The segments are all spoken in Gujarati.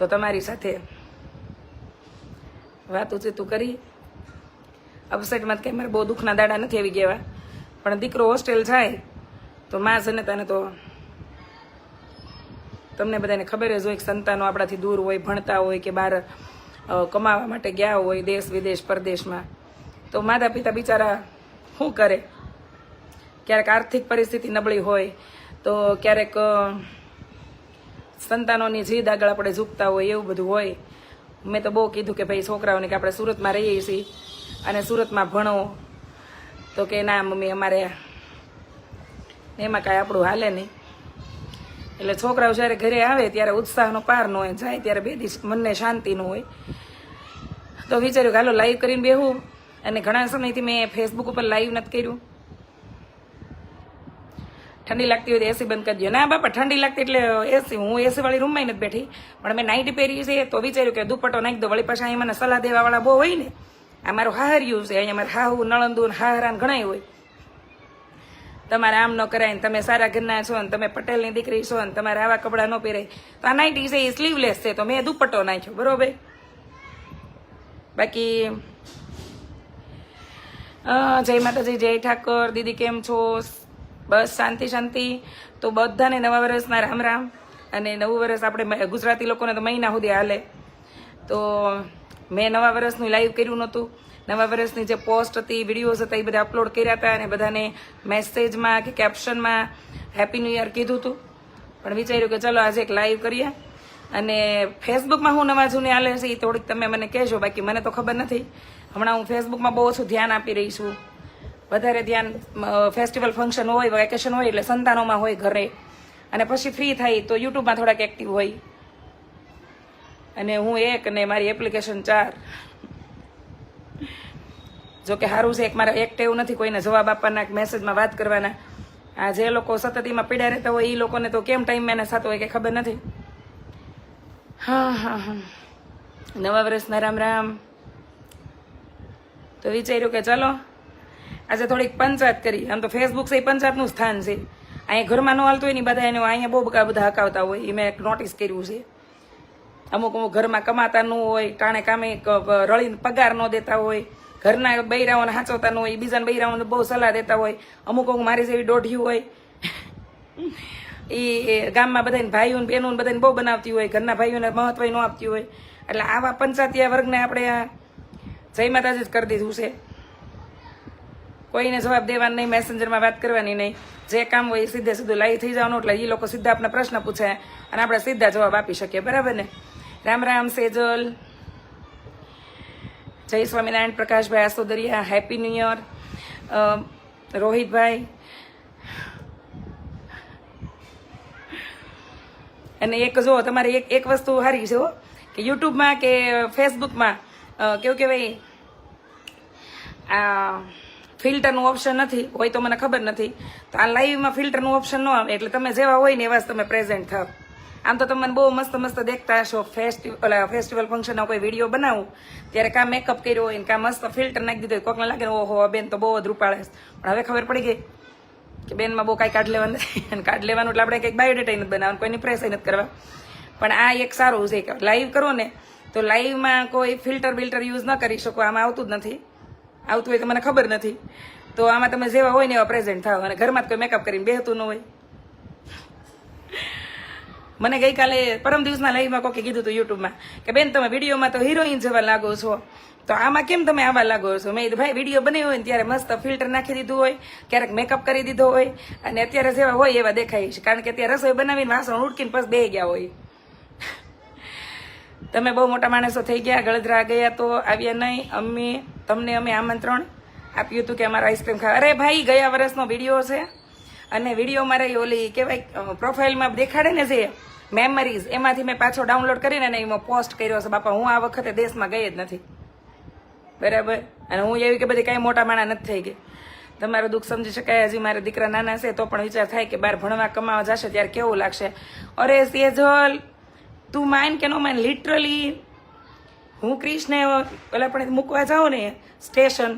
તો તમારી સાથે વાત ઉચેતું કરી. અપસેટમાં કંઈ મારે બહુ દુઃખના દાડા નથી આવી ગયા પણ દીકરો હોસ્ટેલ જાય, તો માં તને તો તમને બધાને ખબર જ હોય કે સંતાનો આપણાથી દૂર હોય, ભણતા હોય કે બહાર કમાવા માટે ગયા હોય દેશ, વિદેશ, પરદેશમાં. તો માતા પિતા બિચારા શું કરે? ક્યારેક આર્થિક પરિસ્થિતિ નબળી હોય, તો ક્યારેક સંતાનોની જીદ આગળ આપણે ઝૂકતા હોય એવું બધું હોય, મેં તો બહુ કીધું કે ભાઈ છોકરાઓને કે આપણે સુરતમાં રહીએ છીએ અને સુરતમાં ભણો. તો કે ના મમ્મી, અમારે એમાં કાંઈ આપણું હાલે નહીં. એટલે છોકરાઓ જ્યારે ઘરે આવે ત્યારે ઉત્સાહનો પાર ન હોય, જાય ત્યારે બે દિવસ મનને શાંતિનું હોય. તો વિચાર્યું હાલો લાઈવ કરીને બેહું. અને ઘણા સમયથી મેં ફેસબુક ઉપર લાઈવ નથી કર્યું. ઠંડી લાગતી હોય તો એસી બંધ કરી દો ના બાપા, ઠંડી લાગતી એટલે એસી, હું એસી વાળી રૂમમાં નથી બેઠી. પણ મેં નાઇટી પહેરી છે તો વિચાર્યું કે દુપટ્ટો નાખી દો વળી પાછા અહીં મને સલાહ દેવા વાળા બહુ હોય ને, આ મારું હાહર્યું છે. અહીંયા મારે હાહુ, નળંદુ હાહરાન ઘણાય હોય. તમારે આમ ન કરાય ને તમે સારા ઘરના છો ને તમે પટેલની દીકરી છો ને તમારે આવા કપડાં ન પહેરાય. તો આ નાઇટી છે એ સ્લીવલેસ છે, તો મેં દુપટ્ટો નાખ્યો, બરોબર? બાકી જય માતાજી, જય ઠાકર. દીદી, કેમ છો? બસ શાંતિ શાંતિ. તો બધાને નવા વર્ષના રામ રામ. અને નવું વર્ષ આપણે ગુજરાતી લોકોને તો મહિના સુધી હાલે. તો મેં નવા વર્ષનું લાઈવ કર્યું નહોતું. નવા વર્ષની જે પોસ્ટ હતી, વિડીયોઝ હતા, એ બધા અપલોડ કર્યા હતા અને બધાને મેસેજમાં કે કેપ્શનમાં હેપી ન્યૂ યર કીધું હતું. પણ વિચાર્યું કે ચલો આજે એક લાઈવ કરીએ. અને ફેસબુકમાં હું નવા જૂની હાલે છે, એ થોડીક તમે મને કહેજો. બાકી મને તો ખબર નથી. હમણાં હું ફેસબુકમાં બહુ ઓછું ધ્યાન આપી રહી છું. વધારે ધ્યાન ફેસ્ટિવલ ફંક્શન હોય વેકેશન હોય એટલે સંતાનોમાં હોય ઘરે. અને પછી ફ્રી થાય તો યુટ્યુબમાં થોડાક એક્ટિવ હોય. અને હું એક ને મારી એપ્લિકેશન ચાર. જો કે સારું છે, એક મારે એક્ટિવ નથી, કોઈને જવાબ આપવાના કે મેસેજમાં વાત કરવાના. આ જે લોકો સતત એમાં પીડા રહેતા હોય એ લોકોને તો કેમ ટાઈમ મેનેજ થતો હોય કે ખબર નથી. હા હા હા. નવા વર્ષના રામ રામ. તો વિચાર્યું કે ચલો આજે થોડીક પંચાયત કરી. આમ તો ફેસબુક છે, એ પંચાયતનું સ્થાન છે. અહીંયા ઘરમાં ન હાલતું હોય ને બધા એને અહીંયા બહુ બધા બધા હકાવતા હોય. એ મેં નોટિસ કર્યું છે. અમુક અમુક ઘરમાં કમાતા ન હોય, ટાણે કામે રળીને પગાર ન દેતા હોય, ઘરના બૈરાઓને સાચવતા ન હોય, બીજાને બૈરાઓને બહુ સલાહ દેતા હોય. અમુક અમુક મારી જેવી દોઢિયું હોય. એ ગામમાં બધાને ભાઈઓને બહેનોને બહેનો બધાને બહુ બનાવતી હોય, ઘરના ભાઈઓને મહત્વ ન આપતી હોય. એટલે આવા પંચાયતીયા વર્ગને આપણે આ જય માતાજી જ કરી દીધું છે. કોઈને જવાબ દેવાનો નહીં મેસેન્જરમાં વાત કરવાની નહીં. જે કામ હોય એ સીધે સીધું લાઈ થઈ જવાનું, એટલે એ લોકો સીધા આપણે પ્રશ્ન પૂછે અને આપણે સીધા જવાબ આપી શકીએ, બરાબર ને? રામ રામ, સેજલ. જય Swaminarayan, Prakashbhai Asodariya happy new year Rohitbhai. અને એક જો, તમારે એક એક વસ્તુ હારી છે કે યુટ્યુબમાં કે ફેસબુકમાં કેવું કહેવાય? આ ફિલ્ટરનું ઓપ્શન નથી, હોય તો મને ખબર નથી. તો આ લાઈવમાં ફિલ્ટરનું ઓપ્શન ન આવે, એટલે તમે જેવા હોય ને એવા જ તમે પ્રેઝન્ટ થાવ. આમ તો તમે બહુ મસ્ત મસ્ત દેખતા હશો ફેસ્ટિવલ ફેસ્ટિવલ ફંક્શનનો કોઈ વીડિયો બનાવું. ત્યારે કાં મેકઅપ કર્યો હોય ને કાં મસ્ત ફિલ્ટર નાખી દીધું કોકને લાગે ને, ઓહો બેન તો બહુ જ રૂપાળે પણ હવે ખબર પડી ગઈ કે બેનમાં બહુ કાંઈ કાઢ લેવાનું અને કાઢ લેવાનું એટલે આપણે કંઈક બાયોડેટા નથી બનાવવાનું, કોઈની પ્રેસ નથી કરવા. પણ આ એક સારું છે લાઈવ કરો ને, તો લાઈવમાં કોઈ ફિલ્ટર બિલ્ટર યુઝ ન કરી શકો, આમાં આવતું જ નથી. આવતું હોય તો મને ખબર નથી. તો આમાં તમે જેવા હોય ને એવા પ્રેઝન્ટ થાવ અને ઘરમાં જ કોઈ મેકઅપ કરીને બેહતું ન હોય. મને ગઈકાલે પરમ દિવસના લાઈવમાં કોકે કીધું હતું યુટ્યુબમાં કે, બેન, તમે વિડીયોમાં તો હિરોઈન જેવા લાગો છો. તો આમાં કેમ તમે આવા લાગો છો? મેં ભાઈ, વીડિયો બન્યો હોય ને ત્યારે મસ્ત ફિલ્ટર નાખી દીધું હોય, ક્યારેક મેકઅપ કરી દીધો હોય. અને અત્યારે જેવા હોય એવા દેખાય છે. કારણ કે અત્યારે રસોઈ બનાવીને વાસણ ઉડકીને પછી બે ગયા હોય. તમે બહુ મોટા માણસો થઈ ગયા ગળદરા ગયા તો આવ્યા નહીં. અમે, તમને અમે આમંત્રણ આપ્યું હતું કે અમારે આઈસ્ક્રીમ ખાવા. અરે ભાઈ, ગયા વર્ષનો વીડિયો છે. અને વીડિયો મારે ઓલી કહેવાય પ્રોફાઇલમાં દેખાડે ને જે મેમરીઝ એમાંથી મેં પાછો ડાઉનલોડ કરીને ને એમાં પોસ્ટ કર્યો છે. બાપા, હું આ વખતે દેશમાં ગઈ જ નથી. બરાબર? અને હું એવી કે બધી કાંઈ મોટા માણા નથી થઈ ગઈ. તમારું દુઃખ સમજી શકાય. હજી મારા દીકરા નાના છે, તો પણ વિચાર થાય કે બહાર ભણવા કમાવા જશે ત્યારે કેવું લાગશે? અરે સેજલ તું માન કે નો માન લિટરલી હું ક્રિશને પેલા પણ મૂકવા જાઉં ને, સ્ટેશન.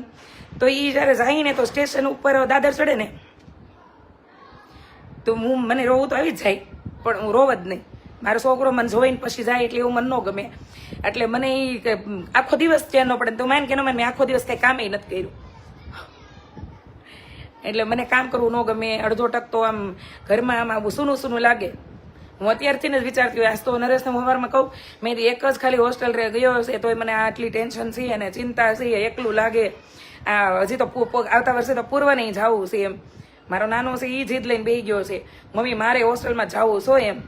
તો એ જ્યારે જાય ને તો સ્ટેશન ઉપર દાદર ચડે ને. તો હું, મને રોવું તો આવી જ જાય, પણ હું રોવ જ નહીં. મારો છોકરો મને જોઈને પછી જાય એટલે એવું મને ન ગમે. એટલે મને એ આખો દિવસ ચેન ન પડે તો માન કે ન મેં આખો દિવસ કઈ કામે નથી કર્યું. એટલે મને કામ કરવું ન ગમે, અડધો ટક તો આમ ઘરમાં આમ આવું સૂનું સૂનું લાગે. હું અત્યારથી જ વિચારતી હોય. આજ તો નરેશને હું કહું, મેં એક જ ખાલી હોસ્ટેલ રે ગયો હશે તોય મને આટલી ટેન્શન છે અને ચિંતા છે, એકલું લાગે. આ હજી તો આવતા વર્ષે તો પૂર્વ નહીં જવું છે એમ. મારો નાનો છે એ જીદ લઈને બેસી ગયો છે. મમ્મી, મારે હોસ્ટેલમાં જવું છો એમ.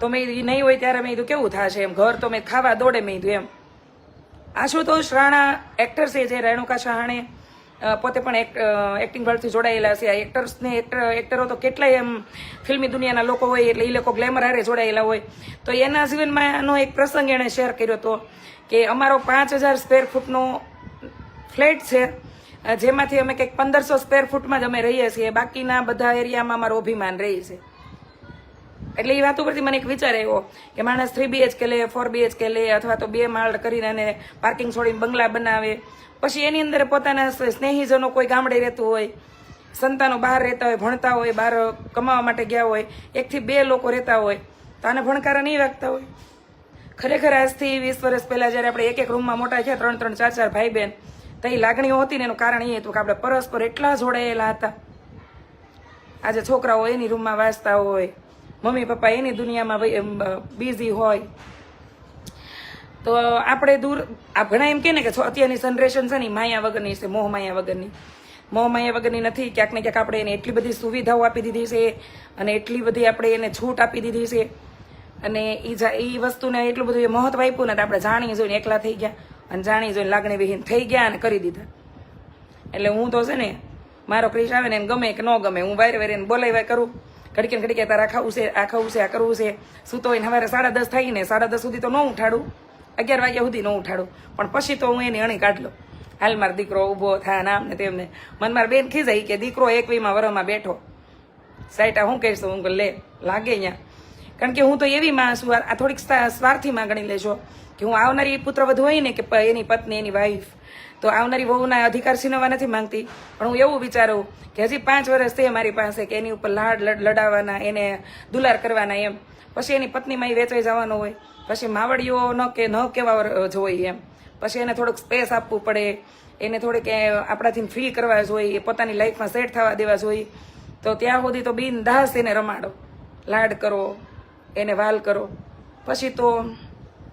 તો મેં નહીં હોય ત્યારે મેં કીધું, કેવું થશે એમ? ઘર તો મેં ખાવા દોડે, મેં કીધું એમ. આશુતોષ રાણા એક્ટર છે જે, રેણુકા શહાણે. પોતે પણ એક એક્ટિંગ વર્લ્ડથી જોડાયેલા છે. આ એક્ટર્સને એક્ટર એક્ટરો તો કેટલાય એમ ફિલ્મી દુનિયાના લોકો હોય એટલે એ લોકો ગ્લેમર હારે જોડાયેલા હોય. તો એના જીવનમાં આનો એક પ્રસંગ એણે શેર કર્યો હતો કે અમારો પાંચ હજાર સ્ક્વેર ફૂટનો ફ્લેટ છે. જેમાંથી અમે કંઈક પંદરસો સ્ક્વેર ફૂટમાં જ અમે રહીએ છીએ. બાકીના બધા એરિયામાં અમારું અભિમાન રહી છે. એટલે એ વાત ઉપરથી મને એક વિચાર આવ્યો કે માણસ થ્રી બીએચકે લે ફોર બીએચકે લે અથવા તો બે માળ કરીને અને પાર્કિંગ છોડીને બંગલા બનાવે. પછી એની અંદર પોતાના સ્નેહીજનો કોઈ ગામડે રહેતું હોય, સંતાનો બહાર રહેતા હોય, ભણતા હોય બહાર કમાવા માટે ગયા હોય, એકથી બે લોકો રહેતા હોય, તો આને ભણકારા નહીં વાગતા હોય? ખરેખર આજથી વીસ વર્ષ પહેલાં જ્યારે આપણે એક એક રૂમમાં મોટા થયા ત્રણ ત્રણ ચાર ચાર ભાઈ બહેન તો એ લાગણીઓ હતી ને એનું કારણ એ હતું કે આપણે પરસ્પર એટલા જોડાયેલા હતા. આજે છોકરાઓ એની રૂમમાં વાંચતા હોય મમ્મી પપ્પા એની દુનિયામાં બિઝી હોય તો આપણે દૂર આ ઘણા એમ કે ને કે અત્યારની જનરેશન છે ને માયા વગરની છે, મોહ માયા વગરની. મોહ માયા વગરની નથી, ક્યાંક ને ક્યાંક આપણે એને એટલી બધી સુવિધાઓ આપી દીધી છે અને એટલી બધી આપણે એને છૂટ આપી દીધી છે. અને એ એ વસ્તુને એટલું બધું એ મહત્વ આપ્યું ને તો આપણે જાણી જોઈને એકલા થઈ ગયા અને જાણી જોઈને લાગણી વિહીન થઈ ગયા અને કરી દીધા. એટલે હું તો છે ને, મારો ક્રિશ આવે ને એમ ગમે કે ન ગમે, હું વારે વારે બોલાવ્યા કરું. ઘડીકે ઘડીકે તારે ખાવું છે, આ ખાવું છે, આ કરવું છે. સૂતો હોય ને સવારે સાડા દસ થાય ને સાડા દસ સુધી તો ન ઉઠાડું. અગિયાર વાગ્યા સુધી ન ઉઠાડું. પણ પછી તો હું એની અણી કાઢ લઉં હાલ મારો દીકરો ઊભો થાય નામ ને તેમને મન મારા બેન ખીજાઈ કે દીકરો એકવીમાં વરમાં બેઠો. સાઈટા હું કહીશ હું લે, લાગે અહીંયા કારણ કે હું તો એવી માં છું, આ થોડીક સ્વા- સ્વાર્થી માગણી લેજો. કે હું આવનારી પુત્ર વધુ હોય ને કે એની પત્ની, એની વાઈફ તો આવનારી વહુના અધિકાર છીનવવા નથી માંગતી. પણ હું એવું વિચારું કે હજી પાંચ વર્ષ છે મારી પાસે કે એની ઉપર લડ- લડાવવાના, એને દુલાર કરવાના એમ. પછી એની પત્નીમાં એ વેચાઈ જવાનો હોય. પછી માવડીઓ ન કે ન કેવા જોઈએ એમ. પછી એને થોડુંક સ્પેસ આપવું પડે. એને થોડીક આપણાથી ફ્રી કરવા જોઈએ પોતાની લાઈફમાં સેટ થવા દેવા જોઈએ તો ત્યાં સુધી તો બિન દાસ એને રમાડો. લાડ કરો, એને વાલ કરો. પછી તો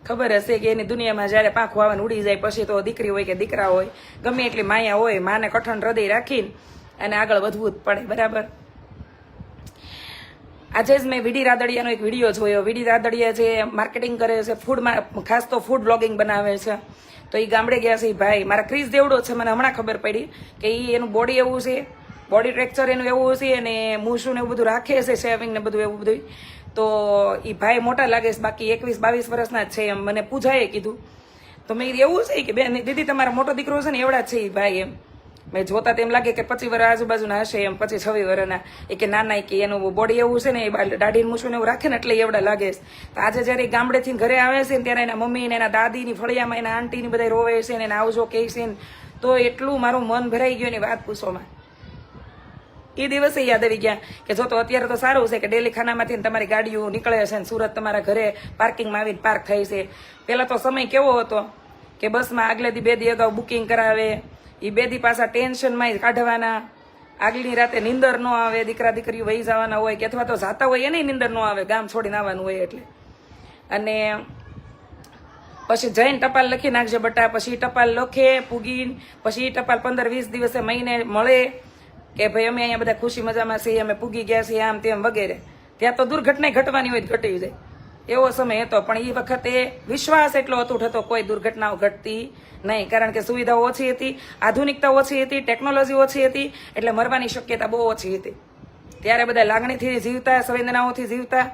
ખબર હશે કે એની દુનિયામાં જ્યારે પાંખું આવવાનું ઉડી જાય, પછી તો દીકરી હોય કે દીકરા હોય, ગમે એટલી માયા હોય, માને કઠણ હૃદય રાખીને અને આગળ વધવું જ પડે, બરાબર? આજે જ મેં વીડી રાદડિયાનો એક વીડિયો જોયો. વીડી રાદડિયા જે માર્કેટિંગ કરે છે ફૂડમાં ખાસ તો ફૂડ બ્લોગિંગ બનાવે છે. તો એ ગામડે ગયા છે એ ભાઈ, મારા ક્રિસ દેવડો છે, મને હમણાં ખબર પડી કે એ એનું બોડી એવું છે બોડી ટ્રેક્ચર એનું એવું છે અને મૂસું ને એવું બધું રાખે છે શેવિંગ ને બધું એવું બધું તો એ ભાઈ મોટા લાગે છે, બાકી એકવીસ બાવીસ વર્ષના જ છે એમ મને પૂજાએ કીધું. તો મેં એવું છે કે બેન, દીદી તમારો મોટો દીકરો છે ને, એવડા છે એ ભાઈ એમ. મેં જોતા તેમ લાગે કે પચીસ વર્ષ આજુબાજુના હશે, એમ પછી છવ્વી વર્ષના એ કે નાના કે એનું બોડી એવું છે ને, એ દાઢીને મૂછું એવું રાખે ને એટલે એવડા લાગે છે. તો આજે જ્યારે ગામડેથી ઘરે આવે છે ને, ત્યારે એના મમ્મી ને એના દાદીની ફળિયામાં એના આંટીની બધા રોવે છે ને, એને આવજો કહે છે ને. તો એટલું મારું મન ભરાઈ ગયું એની વાત પૂછોમાં એ દિવસે યાદ આવી ગયા કે જો તો અત્યારે તો સારું છે કે ડેલી ખાનામાંથી તમારી ગાડીઓ નીકળે છે ને, સુરત તમારા ઘરે પાર્કિંગમાં આવીને પાર્ક થાય છે. પહેલાં તો સમય કેવો હતો કે બસમાં આગલે દી બે દી અગાઉ બુકિંગ કરાવે એ બેથી પાછા ટેન્શનમાં કાઢવાના. આગલી રાતે નીંદર ન આવે, દીકરા દીકરીઓ વહી જવાના હોય કે અથવા તો જાતા હોય એને નીંદર ન આવે, ગામ છોડીને આવવાનું હોય એટલે. અને પછી જઈને ટપાલ લખી નાખજે બટા, પછી ટપાલ લખે પૂગીને, પછી ટપાલ પંદર વીસ દિવસે મહિને મળે કે ભાઈ અમે અહીંયા બધા ખુશી મજામાં છીએ, અમે પૂગી ગયા છીએ, આમ તેમ વગેરે. ત્યાં તો દુર્ઘટના ઘટવાની હોય ઘટી જાય. એવો સમય હતો, પણ એ વખતે વિશ્વાસ એટલો હતો, કોઈ દુર્ઘટનાઓ ઘટતી નહીં. કારણ કે સુવિધાઓ ઓછી હતી આધુનિકતા ઓછી હતી, ટેકનોલોજી ઓછી હતી, એટલે મરવાની શક્યતા બહુ ઓછી હતી. ત્યારે બધા લાગણીથી જીવતા, સંવેદનાઓથી જીવતા,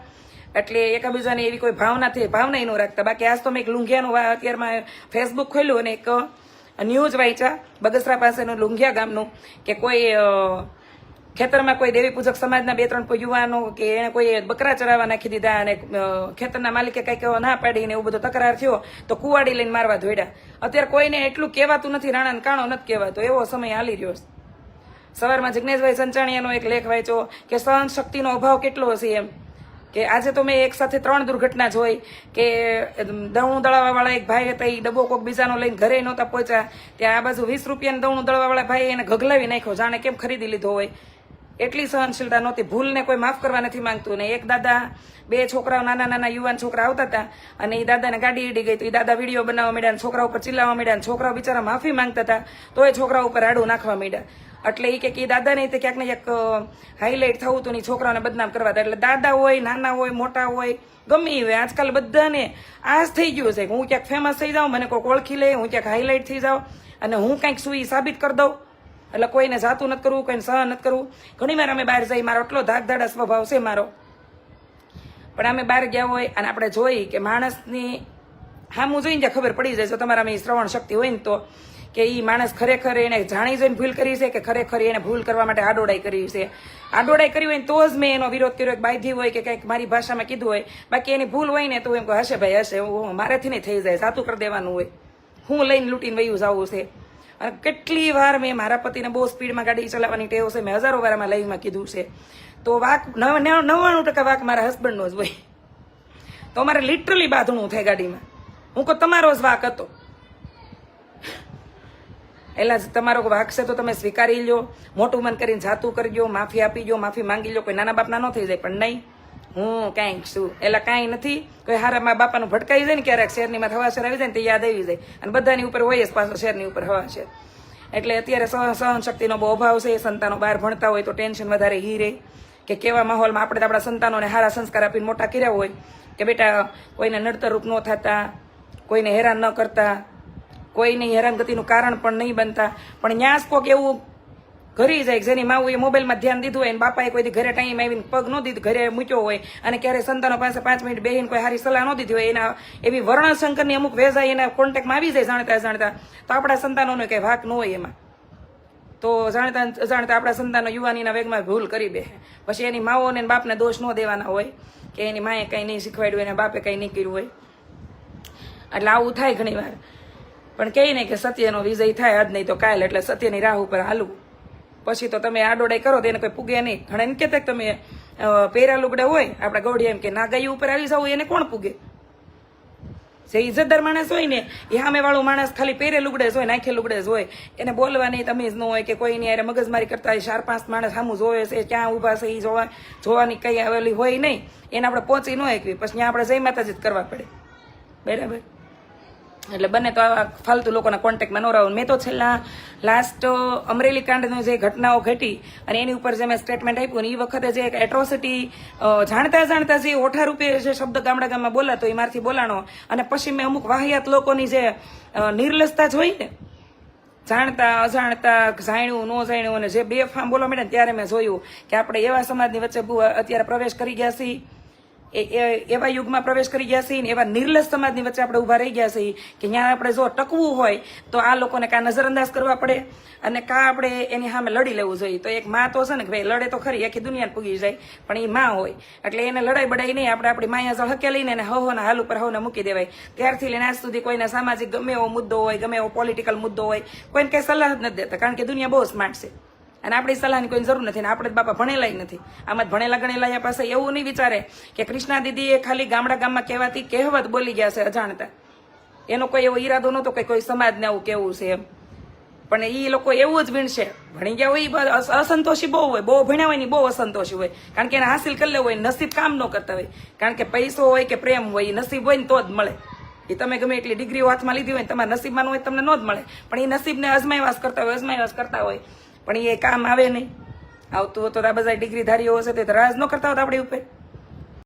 એટલે એકબીજાની એવી કોઈ ભાવનાથી ભાવના ન રાખતા. બાકી આજ તો મેં એક લુંઘિયાનું અત્યારમાં ફેસબુક ખોલ્યું અને એક ન્યૂઝ વાંચ્યા, બગસરા પાસેનું લુંઘિયા ગામનું, કે કોઈ ખેતરમાં કોઈ દેવી પૂજક સમાજના બે, ત્રણ યુવાનો કે એને કોઈ બકરા ચરાવવા નાખી દીધા અને ખેતરના માલિકે કંઈક ના પાડીને એવું બધો તકરાર થયો, તો કુવાડી લઈને મારવા ધોડ્યા અત્યારે કોઈને એટલું કહેવાતું નથી રાણા કાણો નથી કહેવાતો, એવો સમય હાલી રહ્યો સવારમાં જિજ્ઞેશભાઈ સંચાણીયાનો એક લેખ વાંચ્યો કે સહન શક્તિનો અભાવ કેટલો હશે એમ. કે આજે તો મેં એક સાથે ત્રણ દુર્ઘટના જોઈ કે દવણું દળાવાવાળા એક ભાઈ હતા એ ડબ્બો કોક બીજાનો લઈને ઘરે નહોતા પહોંચ્યા. ત્યાં આ બાજુ વીસ રૂપિયાનું દવણું દળવાવાળા ભાઈ એને ઘગલાવી નાખ્યો. જાણે કેમ ખરીદી લીધો હોય. એટલી સહનશીલતા નહોતી. ભૂલને કોઈ માફ કરવા નથી માંગતું. ને એક દાદા, બે છોકરાઓ, નાના નાના યુવાન છોકરા આવતા હતા. અને એ દાદાને ગાડી ઈડી ગઈ તો એ દાદા વીડિયો બનાવવા માંડ્યા છોકરા ઉપર ચિલ્લાવા માંડ્યા છોકરાઓ બિચારા માફી માંગતા હતા. તો એ છોકરા ઉપર આડું નાખવા માંડ્યા. એટલે એ કે એ દાદાને તે ક્યાંક ને ક્યાંક હાઇલાઇટ થવું હતું ને છોકરાઓને બદનામ કરવા હતા. એટલે દાદા હોય, નાના હોય, મોટા હોય, ગમે એ આજકાલ બધાને આ થઈ ગયું છે હું ક્યાંક ફેમસ થઈ જાઉં, મને કોઈક ઓળખી લે, હું ક્યાંક હાઇલાઇટ થઈ જાઉં અને હું કાંઈક સુઈ સાબિત કરી દઉં. એટલે કોઈને જાતું નથી કરવું, કોઈને સહન નથી કરવું. ઘણી વાર અમે બહાર જઈ મારો એટલો ધાકધાડા સ્વભાવ છે મારો. પણ અમે બહાર ગયા હોય અને આપણે જોઈ કે માણસની હામું જોઈને ત્યાં ખબર પડી જાય, જો તમારામાં એ શ્રવણ શક્તિ હોય ને તો, કે એ માણસ ખરેખર એને જાણી જોઈને ભૂલ કરી છે કે ખરેખર એને ભૂલ કરવા માટે આડોડાઈ કરી છે? આડોડાઈ કરી હોય તો જ મેં એનો વિરોધ કર્યો કે બાંધી હોય કે કંઈક મારી ભાષામાં કીધું હોય. બાકી એની ભૂલ હોય ને તો એમ કહે, હશે ભાઈ, હશે મારાથી નહીં થઈ જાય સાતું કરી દેવાનું હોય. હું લઈને લૂંટીને વયું જવું છે. અને કેટલી વાર મેં મારા પતિને બહુ સ્પીડમાં ગાડી ચલાવવાની ટેવ છે. મેં હજારો વાર આમાં લાઈવમાં કીધું છે. તો વાક નવ- નવ- નવ્વાણું ટકા વાક મારા હસબન્ડનો જ હોય. તો અમારે લિટરલી બાંધણું થાય ગાડીમાં. હું કહું, તમારો જ વાક હતો. જ તમારો વાક છે તો તમે સ્વીકારી લો મોટું મન કરીને જાતું કરજો, માફી આપી જો માફી માંગી લો કોઈ નાના બાપના ન થઈ જાય, પણ નહીં. હું કાંઈક છું. એલા કાંઈ નથી. કોઈ હારા મા બાપાનું ભટકાઈ જાય ને ક્યારેક શેરની માં હવા શેર આવી જાય ને તે યાદ આવી જાય. અને બધાની ઉપર હોય જ પાછો શેરની ઉપર હવા શેર એટલે અત્યારે સહ સહન શક્તિનો બહુ અભાવ છે. સંતાનો બહાર ભણતા હોય તો ટેન્શન વધારે હી રહે. કે કેવા માહોલમાં આપણે આપણા સંતાનોને સારા સંસ્કાર આપીને મોટા કર્યા હોય. કે બેટા, કોઈને નડતરરૂપ ન થતા, કોઈને હેરાન ન કરતા, કોઈની હેરાનગતિનું કારણ પણ નહીં બનતા. પણ ન્યાસ કોક એવું ઘરી જાય જેની માવું એ મોબાઈલમાં ધ્યાન દીધું હોય બાપાએ કોઈ ઘરે ટાઈમ આવીને પગ ન દીધું, ઘરે મૂક્યો હોય અને ક્યારે સંતાનો પાસે પાંચ મિનિટ બેહીને કોઈ સારી સલાહ ન દીધી હોય, એના એવી વર્ણશંકરની અમુક વેઝાઈ એના કોન્ટેક્ટમાં આવી જાય જાણતા જાણતા, તો આપણા સંતાનોનો કંઈ ભાગ ન હોય એમાં. તો જાણતા અજાણતા આપણા સંતાનો યુવાનીના વેગમાં ભૂલ કરી બે પછી એની માઓને અને બાપને દોષ ન દેવાના હોય, કે એની માએ કંઈ નહીં શીખવાડ્યું, એને બાપે કંઈ નહીં કર્યું હોય. એટલે આવું થાય ઘણીવાર. પણ કહે ને કે સત્યનો વિજય થાય આજ નહીં તો કાલ, એટલે સત્યની રાહ ઉપર હાલવું. પછી તો તમે આડોડાઈ કરો તો એને કોઈ પૂગે નહીં. ઘણા કે તમે અ, પહેર્યા લુગડા હોય આપણા ગૌડિયા એમ કે નાગાઈ ઉપર આવી જાવ એને કોણ પૂગે? જે ઇજ્જતદાર માણસ હોય ને એ સામેવાળું માણસ ખાલી પહેરે લુગડે જ હોય નાખે લુગડે હોય. એને બોલવાની તમીજ ન હોય કે કોઈની યારે મગજમારી કરતા હોય ચાર પાંચ માણસ સામું જોવે છે ક્યાં ઊભા છે એ જોવા જોવાની કંઈ આવેલી હોય નહીં. એને આપણે પહોંચી ન શકવી પછી ત્યાં આપણે જય માતાજી જ કરવા પડે. બરાબર? એટલે બંને તો આવા ફાલતુ લોકોના કોન્ટેક્ટમાં ન રહો. મેં તો છેલ્લા લાસ્ટ અમરેલી કાંડની જે ઘટનાઓ ઘટી અને એની ઉપર જે મેં સ્ટેટમેન્ટ આપ્યું એ વખતે જે એક એટ્રોસિટી જાણતા જાણતા જે ઓઠા રૂપે જે શબ્દ ગામડા ગામમાં બોલાતો એ મારથી બોલાણો. અને પછી મેં અમુક વાહિયાત લોકોની જે નિર્લસતા જોઈ ને, જાણતા, અજાણતા, જાણ્યું, ન જાણ્યું અને જે બે ફામ બોલવા માંડ્યા ત્યારે મેં જોયું કે આપણે એવા સમાજની વચ્ચે અત્યારે પ્રવેશ કરી ગયા છીએ. એવા યુગમાં પ્રવેશ કરી ગયા છીએ ને એવા નિર્લસ સમાજની વચ્ચે આપણે ઊભા રહી ગયા છીએ કે ત્યાં આપણે જો ટકવું હોય તો આ લોકોને કાં નજરઅંદાજ કરવા પડે અને કાં આપણે એની સામે લડી લેવું જોઈએ. તો એક માં તો છે ને કે ભાઈ લડે તો ખરી, આખી દુનિયાને પૂગી જાય, પણ એ માં હોય. એટલે એને લડાઈ બડાઈ નહીં, આપણે આપણી માયા ઝળકે લઈને એને હવોના હાલ ઉપર હવને મૂકી દેવાય. ત્યારથી લઈને આજ સુધી કોઈને સામાજિક ગમે એવો મુદ્દો હોય, ગમે એવો પોલિટિકલ મુદ્દો હોય, કોઈને કઈ સલાહ જ નથી દેતા, કારણ કે દુનિયા બહુ સ્માર્ટ છે. અને આપણી સલાહની કોઈ જરૂર નથી ને આપણે બાપા ભણેલાય નથી. આમાં ભણેલા ગણેલા પાસે એવું નહીં વિચારે કે કૃષ્ણા એ ખાલી ગામડા ગામમાં કહેવાતી કહેવત બોલી ગયા છે અજાણતા. એનો કોઈ એવો ઈરાદો નહોતો કે કોઈ સમાજને આવું કેવું છે એમ. પણ એ લોકો એવું જ વીણશે. ભણી ગયા હોય અસંતોષી બહુ હોય. બહુ ભણ્યા હોય ને બહુ અસંતોષી હોય. કારણ કે એને હાસિલ કરી લેવું હોય નસીબ કામ ન કરતા હોય. કારણ કે પૈસો હોય કે પ્રેમ હોય નસીબ હોય ને તો જ મળે. એ તમે ગમે એટલી ડિગ્રીઓ હાથમાં લીધી હોય તમારા નસીબમાં હોય તમને ન જ મળે. પણ એ નસીબને અજમાયવાસ કરતા હોય, અજમાયવાસ કરતા હોય. પણ એ કામ આવે નહીં. આવતું તો આ બધા ડિગ્રીધારીઓ હશે તો રાજ ન કરતા હોત આપણી ઉપર.